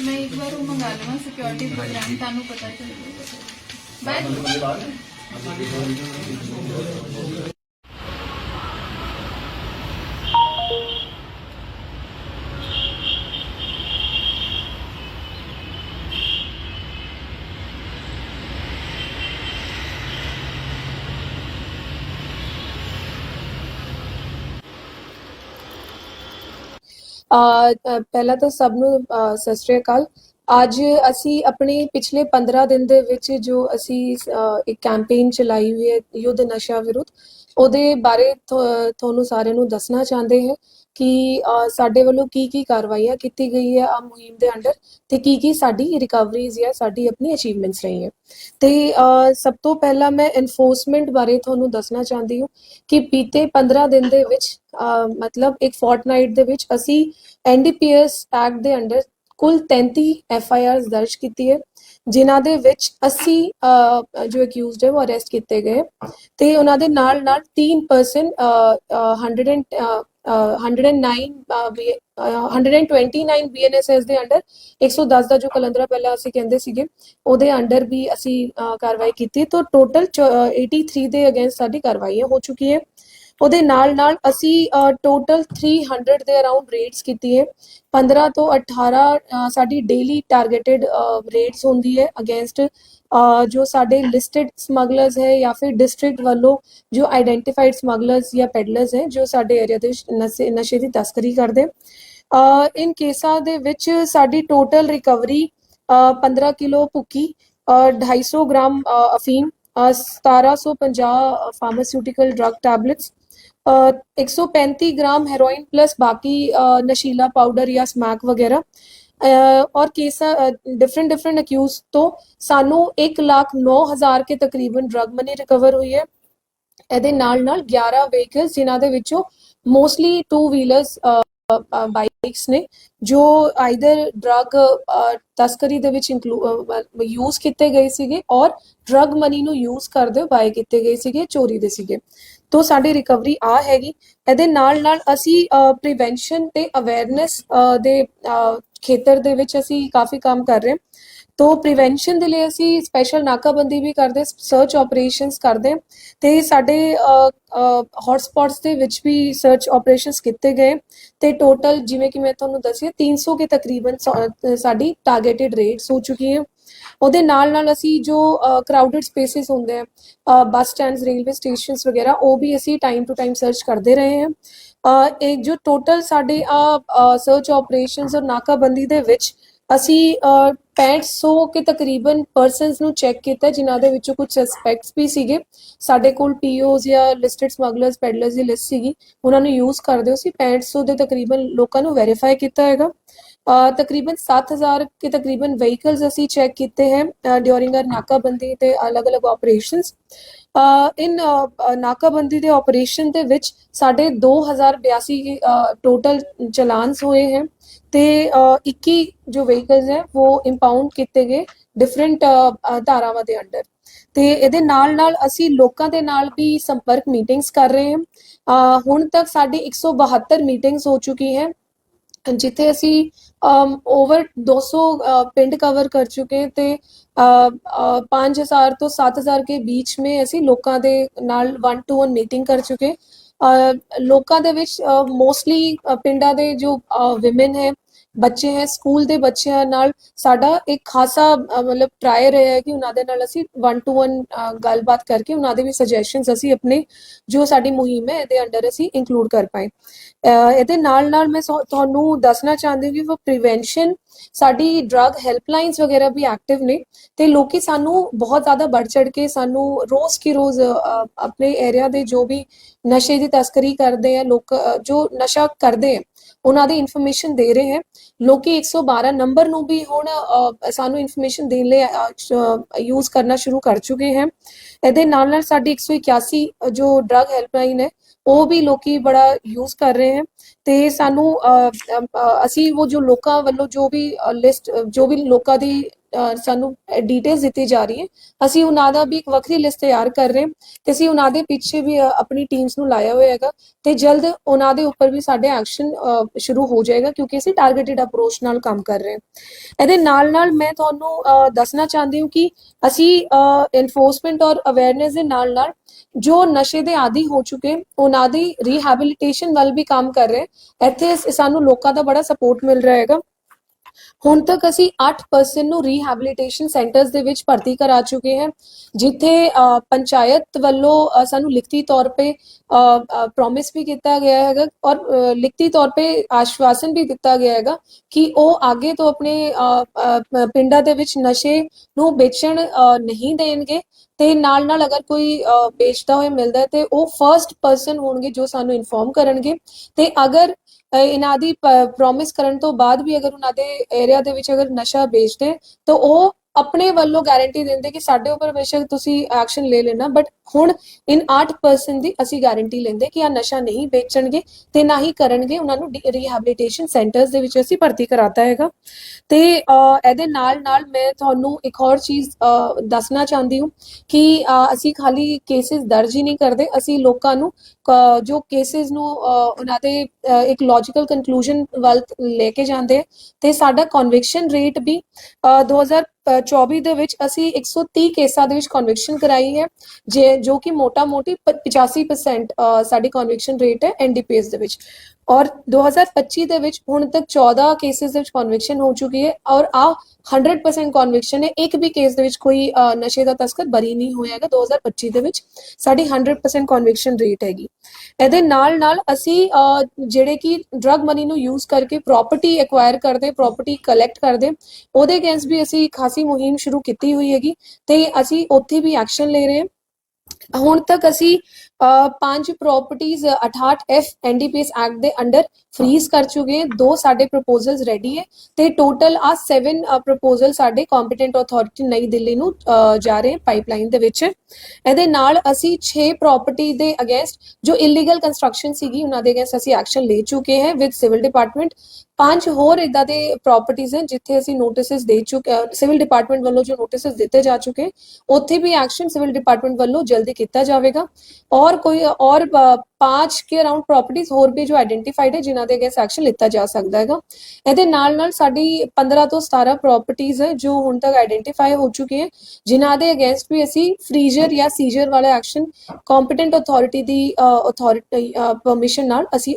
ਮੈਂ ਇੱਕ ਵਾਰ ਉਹ ਮੰਗਾ ਲਵਾਂ ਸਿਕਿਉਰਿਟੀ ਪ੍ਰੋਗਰਾਮ ਤੁਹਾਨੂੰ ਪਤਾ ਚੱਲ ਜਾਊਗਾ ਬਾਏ ਪਹਿਲਾਂ ਤਾਂ ਸਭ ਨੂੰ ਸਤਿ ਸ਼੍ਰੀ ਅਕਾਲ। ਅੱਜ ਅਸੀਂ ਆਪਣੇ ਪਿਛਲੇ 15 ਦਿਨ ਦੇ ਵਿੱਚ ਜੋ ਅਸੀਂ ਇੱਕ ਕੈਂਪੇਨ ਚਲਾਈ ਹੋਈ ਹੈ ਯੁੱਧ ਨਸ਼ਾ ਵਿਰੁੱਧ, ਉਹਦੇ ਬਾਰੇ ਤੁਹਾ- ਤੁਹਾਨੂੰ ਸਾਰਿਆਂ ਨੂੰ ਦੱਸਣਾ ਚਾਹੁੰਦੇ ਹਾਂ ਕਿ ਸਾਡੇ ਵੱਲੋਂ ਕੀ ਕੀ ਕਾਰਵਾਈਆਂ ਕੀਤੀ ਗਈ ਹੈ ਆ ਮੁਹਿੰਮ ਦੇ ਅੰਡਰ ਤੇ ਕੀ ਕੀ ਸਾਡੀ ਰਿਕਵਰੀਜ਼ ਜਾਂ ਸਾਡੀ ਆਪਣੀ ਅਚੀਵਮੈਂਟਸ ਰਹੀਆਂ। ਤੇ, ਅਹ, ਸਭ ਤੋਂ ਪਹਿਲਾਂ ਮੈਂ ਐਨਫੋਰਸਮੈਂਟ ਬਾਰੇ ਤੁਹਾਨੂੰ ਦੱਸਣਾ ਚਾਹੁੰਦੀ ਹਾਂ ਕਿ ਬੀਤੇ 15 ਦਿਨ ਦੇ ਵਿੱਚ ਮਤਲਬ ਇੱਕ ਫੋਰਟਨਾਈਟ ਦੇ ਵਿੱਚ ਅਸੀਂ ਐਨਡੀਪੀਐਸ ਐਕਟ ਦੇ ਅੰਡਰ ਕੁੱਲ 33 ਐਫ ਆਈ ਆਰਸ ਦਰਜ ਕੀਤੀ ਹੈ ਜਿਨ੍ਹਾਂ ਦੇ ਵਿੱਚ 80 ਜੋ ਅਕਿਊਜ਼ਡ ਹੈ ਉਹ ਅਰੈਸਟ ਕੀਤੇ ਗਏ। ਤੇ ਉਹਨਾਂ ਦੇ ਨਾਲ ਨਾਲ 3% uh, uh, 100 and, uh, uh, 109 uh, B- uh, 129 BNSS ਦੇ ਅੰਡਰ 110 ਦਾ ਜੋ ਕਲੰਦਰਾ ਪਹਿਲਾਂ ਅਸੀਂ ਕਹਿੰਦੇ ਸੀਗੇ ਉਹਦੇ ਅੰਡਰ ਵੀ ਅਸੀਂ ਕਾਰਵਾਈ ਕੀਤੀ। ਤਾਂ ਟੋਟਲ 83 ਦੇ ਅਗੇਂਸਟ ਸਾਡੀ ਕਾਰਵਾਈ ਹੋ ਚੁੱਕੀ ਹੈ। ਉਹਦੇ ਨਾਲ ਨਾਲ ਅਸੀਂ ਟੋਟਲ 300 ਦੇ ਅਰਾਊਂਡ ਰੇਡਸ ਕੀਤੀ ਹੈ। 15 ਤੋਂ 18 ਸਾਡੀ ਡੇਲੀ ਟਾਰਗੇਟਡ ਰੇਟਸ ਹੁੰਦੀ ਹੈ ਅਗੇਂਸਟ ਜੋ ਸਾਡੇ ਲਿਸਟਡ ਸਮਗਲਰਸ ਹੈ ਜਾਂ ਫਿਰ ਡਿਸਟ੍ਰਿਕਟ ਵੱਲੋਂ ਜੋ ਆਈਡੈਂਟੀਫਾਈਡ ਸਮਗਲਰਸ ਜਾਂ ਪੈਡਲਰਸ ਹੈ ਜੋ ਸਾਡੇ ਏਰੀਆ ਦੇ ਨਸ਼ੇ ਨਸ਼ੇ ਦੀ ਤਸਕਰੀ ਕਰਦੇ। ਇਨ ਕੇਸਾਂ ਦੇ ਵਿੱਚ ਸਾਡੀ ਟੋਟਲ ਰਿਕਵਰੀ 15 ਕਿਲੋ ਭੁੱਕੀ ਅ, 250 ਗ੍ਰਾਮ ਅ, ਅਫੀਮ ਅ, 1750 pharmaceutical drug tablets 135 gram heroin plus बाकी अ, नशीला पाउडर या स्मैक वगैरह ਅ, ਔਰ ਕੇਸ ਡਿਫਰੈਂਟ ਡਿਫਰੈਂਟ ਅਕਿਊਜ਼ ਤੋਂ ਸਾਨੂੰ 1 ਲੱਖ 9000 ਕੇ ਤਕਰੀਬਨ ਡਰਗ ਮਨੀ ਰਿਕਵਰ ਹੋਈ ਹੈ ਇਹਦੇ ਨਾਲ ਨਾਲ 11 ਵਹੀਕਲਸ ਜਿਨ੍ਹਾਂ ਦੇ ਵਿੱਚੋਂ ਮੋਸਟਲੀ ਟੂ ਵੀਲਰਸ ਬਾਈਕਸ ਨੇ, ਜੋ ਆਈਦਰ ਡਰਗ ਤਸਕਰੀ ਦੇ ਵਿੱਚ ਯੂਜ਼ ਕੀਤੇ ਗਏ ਸੀਗੇ ਔਰ ਡਰਗ ਮਨੀ ਨੂੰ ਯੂਜ਼ ਕਰਦੇ ਬਾਏ ਕੀਤੇ ਗਏ ਸੀਗੇ, ਚੋਰੀ ਦੇ ਸੀਗੇ। ਤੋਂ ਸਾਡੀ ਰਿਕਵਰੀ ਆ ਹੈਗੀ। ਇਹਦੇ ਨਾਲ ਨਾਲ ਅਸੀਂ ਪ੍ਰੀਵੈਂਸ਼ਨ ਤੇ ਅਵੇਅਰਨੈਸ ਦੇ ਖੇਤਰ ਦੇ ਵਿੱਚ ਅਸੀਂ ਕਾਫੀ ਕੰਮ ਕਰ ਰਹੇ ਹਾਂ। ਤੋਂ ਪ੍ਰੀਵੈਂਸ਼ਨ ਦੇ ਲਈ ਅਸੀਂ ਸਪੈਸ਼ਲ ਨਾਕਾਬੰਦੀ ਵੀ ਕਰਦੇ ਸਰਚ ਆਪਰੇਸ਼ਨਸ ਕਰਦੇ ਹਾਂ ਤੇ ਸਾਡੇ ਹੌਟ ਸਪੌਟਸ ਦੇ ਵਿੱਚ ਵੀ ਸਰਚ ਆਪਰੇਸ਼ਨਸ ਕੀਤੇ ਗਏ ਤੇ ਟੋਟਲ ਜਿਵੇਂ ਕਿ ਮੈਂ ਤੁਹਾਨੂੰ ਦੱਸਿਆ 300 ਕੇ ਤਕਰੀਬਨ ਸਾ- ਸਾਡੀ ਟਾਰਗੇਟਡ ਰੇਟਸ ਹੋ ਚੁੱਕੀ ਹੈ ਉਹਦੇ ਨਾਲ ਨਾਲ ਅਸੀਂ ਜੋ ਕਰਾਊਡਡ ਸਪੇਸਿਸ ਹੁੰਦੇ ਆ ਬੱਸ ਸਟੈਂਡਸ ਰੇਲਵੇ ਸਟੇਸ਼ਨਸ ਵਗੈਰਾ, ਉਹ ਵੀ ਅਸੀਂ ਟਾਈਮ ਟੂ ਟਾਈਮ ਸਰਚ ਕਰਦੇ ਰਹੇ ਹਾਂ। ਇਹ ਜੋ ਟੋਟਲ ਸਾਡੇ ਆ ਸਰਚ ਆਪਰੇਸ਼ਨਸ ਔਰ ਨਾਕਾਬੰਦੀ ਦੇ ਵਿੱਚ ਅਸੀਂ ਅ, 6500 ਕੇ ਤਕਰੀਬਨ ਪਰਸਨਸ ਨੂੰ ਚੈੱਕ ਕੀਤਾ ਜਿਨ੍ਹਾਂ ਦੇ ਵਿੱਚੋਂ ਕੁਝ ਸਸਪੈਕਟਸ ਵੀ ਸੀਗੇ। ਸਾਡੇ ਕੋਲ ਪੀਓਜ਼ ਜਾਂ ਲਿਸਟਡ ਸਮਗਲਰਸ ਪੈਡਲਰਸ ਦੀ ਲਿਸਟ ਸੀਗੀ। ਉਹਨਾਂ ਨੂੰ ਯੂਜ਼ ਕਰਦੇ ਹੋ ਸੀ 6500 ਦੇ ਤਕਰੀਬਨ ਲੋਕਾਂ ਨੂੰ ਵੈਰੀਫਾਈ ਕੀਤਾ ਹੈਗਾ। ਤਕਰੀਬਨ 7000 ਕੇ ਤਕਰੀਬਨ ਵਹੀਕਲਸ ਅਸੀਂ ਚੈੱਕ ਕੀਤੇ ਹੈ ਡਿਊਰਿੰਗ ਆਰ ਨਾਕਾਬੰਦੀ ਤੇ ਅਲੱਗ-ਅਲੱਗ ਆਪਰੇਸ਼ਨਸ ਇਨ ਨਾਕਾਬੰਦੀ ਦੇ ਆਪਰੇਸ਼ਨ ਦੇ ਵਿੱਚ ਸਾਡੇ 2082 ਟੋਟਲ ਚਲਾਨਸ ਹੋਏ ਹੈ ਤੇ ਅ, 21 ਜੋ ਵਹੀਕਲਸ ਹੈ ਉਹ ਇੰਪਾਊਂਡ ਕੀਤੇ ਗਏ ਡਿਫਰੈਂਟ ਧਾਰਾਵਾਂ ਦੇ ਅੰਡਰ ਤੇ ਇਹਦੇ ਨਾਲ ਨਾਲ ਅਸੀਂ ਲੋਕਾਂ ਦੇ ਨਾਲ ਵੀ ਸੰਪਰਕ ਮੀਟਿੰਗਸ ਕਰ ਰਹੇ ਹਾਂ। ਹੁਣ ਤੱਕ ਸਾਡੀ 172 ਮੀਟਿੰਗਸ ਹੋ ਚੁੱਕੀ ਹੈ ਜਿੱਥੇ ਅਸੀਂ ਓਵਰ 200 ਪਿੰਡ ਕਵਰ ਕਰ ਚੁੱਕੇ ਤੇ 5000 ਤੋਂ 7000 ਦੇ ਬੀਚ ਮੈਂ ਅਸੀਂ ਲੋਕਾਂ ਦੇ ਨਾਲ 1 ਟੂ 1 ਮੀਟਿੰਗ ਕਰ ਚੁੱਕੇ ਲੋਕਾਂ ਦੇ ਵਿੱਚ ਮੋਸਟਲੀ ਪਿੰਡਾਂ ਦੇ ਜੋ ਔਮਨ ਹੈ ਬੱਚੇ ਹੈ, ਸਕੂਲ ਦੇ ਬੱਚਿਆਂ ਨਾਲ ਸਾਡਾ ਇੱਕ ਖਾਸਾ ਮਤਲਬ ਟਰਾਈ ਰਿਹਾ ਹੈ ਕਿ ਉਹਨਾਂ ਦੇ ਨਾਲ ਅਸੀਂ 1 ਟੂ 1 ਗੱਲਬਾਤ ਕਰਕੇ ਉਹਨਾਂ ਦੇ ਵੀ ਸੁਜੈਸ਼ਨਸ ਅਸੀਂ ਆਪਣੇ ਜੋ ਸਾਡੀ ਮੁਹਿੰਮ ਹੈ, ਇਹਦੇ ਅੰਡਰ ਅਸੀਂ ਇਨਕਲੂਡ ਕਰ ਪਾਏ। ਇਹਦੇ ਨਾਲ ਨਾਲ ਮੈਂ ਸੋ- ਤੁਹਾਨੂੰ ਦੱਸਣਾ ਚਾਹੁੰਦੀ ਹਾਂ ਕਿ ਉਹ ਪ੍ਰੀਵੈਂਸ਼ਨ ਸਾਡੀ ਡਰਗ ਹੈਲਪਲਾਈਨਸ ਵਗੈਰਾ ਵੀ ਐਕਟਿਵ ਨੇ ਤੇ ਲੋਕੀ ਸਾਨੂੰ ਬਹੁਤ ਜ਼ਿਆਦਾ ਵੱਧ ਚੜ ਕੇ ਸਾਨੂੰ ਰੋਜ਼ ਕੀ ਰੋਜ਼ ਆਪਣੇ ਏਰੀਆ ਦੇ ਜੋ ਵੀ ਨਸ਼ੇ ਦੀ ਤਸਕਰੀ ਕਰਦੇ ਆ, ਲੋਕ ਜੋ ਨਸ਼ਾ ਕਰਦੇ ਆ ਉਹਨਾਂ ਦੀ ਇਨਫੋਰਮੇਸ਼ਨ ਦੇ ਰਹੇ ਹੈ। ਲੋਕੀ 112 ਨੰਬਰ ਨੂੰ ਵੀ ਹੁਣ ਸਾਨੂੰ ਇਨਫੋਰਮੇਸ਼ਨ ਦੇਣ ਲਈ ਯੂਜ਼ ਕਰਨਾ ਸ਼ੁਰੂ ਕਰ ਚੁੱਕੇ ਹੈ। ਇਹਦੇ ਨਾਲ ਨਾਲ ਸਾਡੀ 181 ਜੋ ਡਰਗ ਹੈਲਪਲਾਈਨ ਹੈ, ਉਹ ਵੀ ਲੋਕੀ ਬੜਾ ਯੂਜ਼ ਕਰ ਰਹੇ ਹੈ। ਤੇ ਸਾਨੂੰ ਅਸੀਂ ਉਹ ਜੋ ਲੋਕਾਂ ਵੱਲੋਂ ਜੋ ਵੀ ਲਿਸਟ ਜੋ ਵੀ ਲੋਕਾਂ ਦੀ ਸਾਨੂੰ ਡੀਟੇਲਸ ਦਿੱਤੀ ਜਾ ਰਹੀ ਹੈ। ਅਸੀਂ ਉਹਨਾਂ ਦਾ ਵੀ ਇੱਕ ਵੱਖਰੀ ਲਿਸਟ ਤਿਆਰ ਕਰ ਰਹੇ ਹਾਂ ਤੇ ਅਸੀਂ ਉਹਨਾਂ ਦੇ ਪਿੱਛੇ ਵੀ ਆਪਣੀ ਟੀਮਸ ਨੂੰ ਲਾਇਆ ਹੋਇਆ ਹੈਗਾ ਤੇ ਜਲਦ ਉਹਨਾਂ ਦੇ ਉੱਪਰ ਵੀ ਸਾਡੇ ਐਕਸ਼ਨ ਸ਼ੁਰੂ ਹੋ ਜਾਏਗਾ ਕਿਉਂਕਿ ਅਸੀਂ ਟਾਰਗੇਟਿਡ ਅਪਰੋਚ ਨਾਲ ਕੰਮ ਕਰ ਰਹੇ ਹਾਂ। ਇਹਦੇ ਨਾਲ ਨਾਲ ਮੈਂ ਤੁਹਾਨੂੰ ਦੱਸਣਾ ਚਾਹੁੰਦੀ ਹਾਂ ਕਿ ਅਸੀਂ ਇਨਫੋਰਸਮੈਂਟ ਔਰ ਅਵੇਅਰਨੈਸ ਦੇ ਨਾਲ ਨਾਲ ਜੋ ਨਸ਼ੇ ਦੇ ਆਦੀ ਹੋ ਚੁੱਕੇ, ਉਹਨਾਂ ਦੀ ਰੀਹੈਬਿਲਿਟੇਸ਼ਨ ਵੱਲ ਵੀ ਕੰਮ ਕਰ ਰਹੇ ਇੱਥੇ ਸਾਨੂੰ ਲੋਕਾਂ ਦਾ ਬੜਾ ਸਪੋਰਟ ਮਿਲ ਰਿਹਾ ਹੈਗਾ। ਹੁਣ ਤੱਕ ਅਸੀਂ 8% ਨੂੰ ਰੀਹੈਬਿਲਿਟੇਸ਼ਨ ਸੈਂਟਰਸ ਦੇ ਵਿੱਚ ਭਰਤੀ ਕਰਾ ਚੁੱਕੇ ਹਾਂ, ਜਿੱਥੇ ਪੰਚਾਇਤ ਵੱਲੋਂ ਸਾਨੂੰ ਲਿਖਤੀ ਤੌਰ ਤੇ ਪ੍ਰੋਮਿਸ ਵੀ ਕੀਤਾ ਗਿਆ ਹੈਗਾ ਔਰ ਲਿਖਤੀ ਤੌਰ ਤੇ ਆਸ਼ਵਾਸਨ ਵੀ ਦਿੱਤਾ ਗਿਆ ਹੈਗਾ ਕਿ ਉਹ ਅੱਗੇ ਤੋਂ ਆਪਣੇ ਪਿੰਡਾਂ ਦੇ ਵਿੱਚ ਨਸ਼ੇ ਨੂੰ ਵੇਚਣ ਨਹੀਂ ਦੇਣਗੇ ਤੇ ਨਾਲ ਨਾਲ ਅਗਰ ਕੋਈ ਵੇਚਦਾ ਹੋਇਆ ਮਿਲਦਾ ਹੈ ਤੇ ਉਹ ਫਰਸਟ ਪਰਸਨ ਹੋਣਗੇ ਜੋ ਸਾਨੂੰ ਇਨਫੋਰਮ ਕਰਨਗੇ ਤੇ ਅਗਰ ਇਹਨਾਂ ਦੀ ਪ੍ਰੋਮਿਸ ਕਰਨ ਤੋਂ ਬਾਅਦ ਵੀ ਅਗਰ ਉਹਨਾਂ ਦੇ ਏਰੀਆ ਦੇ ਵਿੱਚ ਅਗਰ ਨਸ਼ਾ ਵੇਚਦੇ, ਤਾਂ ਉਹ ਆਪਣੇ ਵੱਲੋਂ ਗਾਰੰਟੀ ਦਿੰਦੇ ਕਿ ਸਾਡੇ ਉੱਪਰ ਬੇਸ਼ੱਕ ਤੁਸੀਂ ਐਕਸ਼ਨ ਲੈ ਲੈਣਾ ਬਟ ਹੁਣ ਇਨ 8% ਦੀ ਅਸੀਂ ਗਾਰੰਟੀ ਲੈਂਦੇ ਕਿ ਆ ਨਸ਼ਾ ਨਹੀਂ ਵੇਚਣਗੇ ਤੇ ਨਾ ਹੀ ਕਰਨਗੇ ਉਹਨਾਂ ਨੂੰ ਰੀਹੈਬਿਲਿਟੇਸ਼ਨ ਸੈਂਟਰਸ ਦੇ ਵਿੱਚ ਅਸੀਂ ਭਰਤੀ ਕਰਾਤਾ ਹੈਗਾ। ਤੇ ਇਹਦੇ ਨਾਲ ਨਾਲ ਮੈਂ ਤੁਹਾਨੂੰ ਇੱਕ ਹੋਰ ਚੀਜ਼ ਦੱਸਣਾ ਚਾਹੁੰਦੀ ਹਾਂ ਕਿ ਅਸੀਂ ਖਾਲੀ ਕੇਸਿਸ ਦਰਜ ਹੀ ਨਹੀਂ ਕਰਦੇ ਅਸੀਂ ਲੋਕਾਂ ਨੂੰ ਜੋ ਕੇਸਿਸ ਨੂੰ ਉਹਨਾਂ ਦੇ ਇੱਕ ਲੌਜੀਕਲ ਕਨਕਲੂਜਨ ਵੱਲ ਲੈ ਕੇ ਜਾਂਦੇ ਆ। ਤੇ ਸਾਡਾ ਕਨਵਿਕਸ਼ਨ ਰੇਟ ਵੀ ਅ, 2024 ਦੇ ਵਿੱਚ ਅਸੀਂ 130 ਕੇਸਾਂ ਦੇ ਵਿੱਚ ਕਨਵਿਕਸ਼ਨ ਕਰਾਈ ਹੈ ਜੇ ਜੋ ਕਿ ਮੋਟਾ ਮੋਟੀ 85% ਅ, ਸਾਡੀ ਕਨਵਿਕਸ਼ਨ ਰੇਟ ਹੈ ਐਨਡੀਪੀਐਸ ਦੇ ਵਿੱਚ। ਔਰ 2025 ਦੇ ਵਿੱਚ ਹੁਣ ਤੱਕ 14 ਕੇਸਿਸ ਦੇ ਵਿੱਚ ਕਨਵਿਕਸ਼ਨ ਹੋ ਚੁੱਕੀ ਹੈ ਔਰ ਆ 100% ਕਨਵਿਕਸ਼ਨ ਹੈ। ਇੱਕ ਵੀ ਕੇਸ ਦੇ ਵਿੱਚ ਕੋਈ ਨਸ਼ੇ ਦਾ ਤਸਕਰ ਬਰੀ ਨਹੀਂ ਹੋਇਆ ਹੈਗਾ 2025 ਦੇ ਵਿੱਚ। ਸਾਡੀ 100% ਕਨਵਿਕਸ਼ਨ ਰੇਟ ਹੈਗੀ। ਇਹਦੇ ਨਾਲ ਨਾਲ ਅਸੀਂ ਜਿਹੜੇ ਕਿ ਡਰਗ ਮਨੀ ਨੂੰ ਯੂਜ਼ ਕਰਕੇ ਪ੍ਰਾਪਰਟੀ ਐਕਵਾਇਰ ਕਰਦੇ ਪ੍ਰਾਪਰਟੀ ਕਲੈਕਟ ਕਰਦੇ, ਉਹਦੇ ਅਗੇਂਸਟ ਵੀ ਅਸੀਂ ਖਾਸੀ ਮੁਹਿੰਮ ਸ਼ੁਰੂ ਕੀਤੀ ਹੋਈ ਹੈਗੀ ਤੇ ਅਸੀਂ ਉੱਥੇ ਵੀ ਐਕਸ਼ਨ ਲੈ ਰਹੇ ਹਾਂ। ਹੁਣ ਤੱਕ ਅਸੀਂ ਪੰਜ ਪ੍ਰਾਪਰਟੀਆਂ 68 ਐਫ ਐਨਡੀਪੀਐਸ ਐਕਟ ਦੇ ਅੰਡਰ ਫ੍ਰੀਜ਼ ਕਰ ਚੁੱਕੇ ਹੈ। ਦੋ ਸਾਡੇ ਪ੍ਰਪੋਜ਼ਲਸ ਰੈਡੀ ਹੈ ਤੇ ਟੋਟਲ ਆ 7 ਪ੍ਰਪੋਜ਼ਲ ਸਾਡੇ ਕੰਪੀਟੈਂਟ ਅਥਾਰਟੀ ਨਈ ਦਿੱਲੀ ਨੂੰ ਜਾ ਰਹੇ ਪਾਈਪਲਾਈਨ ਦੇ ਵਿੱਚ। ਇਹਦੇ ਨਾਲ ਅਸੀਂ 6 ਪ੍ਰਾਪਰਟੀ ਦੇ ਅਗੇਂਸਟ ਜੋ ਇਲੀਗਲ ਕੰਸਟਰਕਸ਼ਨ ਸੀਗੀ, ਉਹਨਾਂ ਦੇ ਅਗੇਂਸਟ ਅਸੀਂ ਐਕਸ਼ਨ ਲੈ ਚੁੱਕੇ ਹੈ ਵਿਦ ਸਿਵਲ ਡਿਪਾਰਟਮੈਂਟ ਪੰਜ ਹੋਰ ਇਦਾਂ ਦੇ ਪ੍ਰਾਪਰਟੀਆਂ ਹਨ ਜਿੱਥੇ ਅਸੀਂ ਨੋਟਿਸਸ ਦੇ ਚੁੱਕੇ ਸਿਵਲ ਡਿਪਾਰਟਮੈਂਟ ਵੱਲੋਂ ਜੋ ਨੋਟਿਸਸ ਦਿੱਤੇ ਜਾ ਚੁੱਕੇ ਉੱਥੇ ਵੀ ਐਕਸ਼ਨ ਸਿਵਲ ਡਿਪਾਰਟਮੈਂਟ ਵੱਲੋਂ ਜਲਦੀ ਕੀਤਾ ਜਾਵੇਗਾ। ਔਰ ਕੋਈ ਔਰ ਅ, ਕੇ ਅਰਾਊਂਡ ਪ੍ਰਾਪਰਟੀਆਂ ਹੋਰ ਵੀ ਜੋ ਆਇਡੈਂਟੀਫਾਈਡ ਹੈ ਜਿਨ੍ਹਾਂ ਦੇ ਅਗੇਂਸਟ ਐਕਸ਼ਨ ਲਿੱਤਾ ਜਾ ਸਕਦਾ ਹੈਗਾ। ਇਹਦੇ ਨਾਲ ਨਾਲ ਸਾਡੀ 15 ਤੋਂ 17 ਪ੍ਰਾਪਰਟੀਆਂ ਹੈ ਜੋ ਹੁਣ ਤੱਕ ਆਇਡੈਂਟੀਫਾਈ ਹੋ ਚੁੱਕੀ ਹੈ ਜਿਨ੍ਹਾਂ ਦੇ ਅਗੇਂਸਟ ਵੀ ਅਸੀਂ ਫ੍ਰੀਜ਼ਰ ਜਾਂ ਸੀਜ਼ਰ ਵਾਲਾ ਐਕਸ਼ਨ ਕੰਪੀਟੈਂਟ ਅਥਾਰਟੀ ਦੀ ਅਥਾਰਟੀ ਪਰਮਿਸ਼ਨ ਨਾਲ ਅਸੀਂ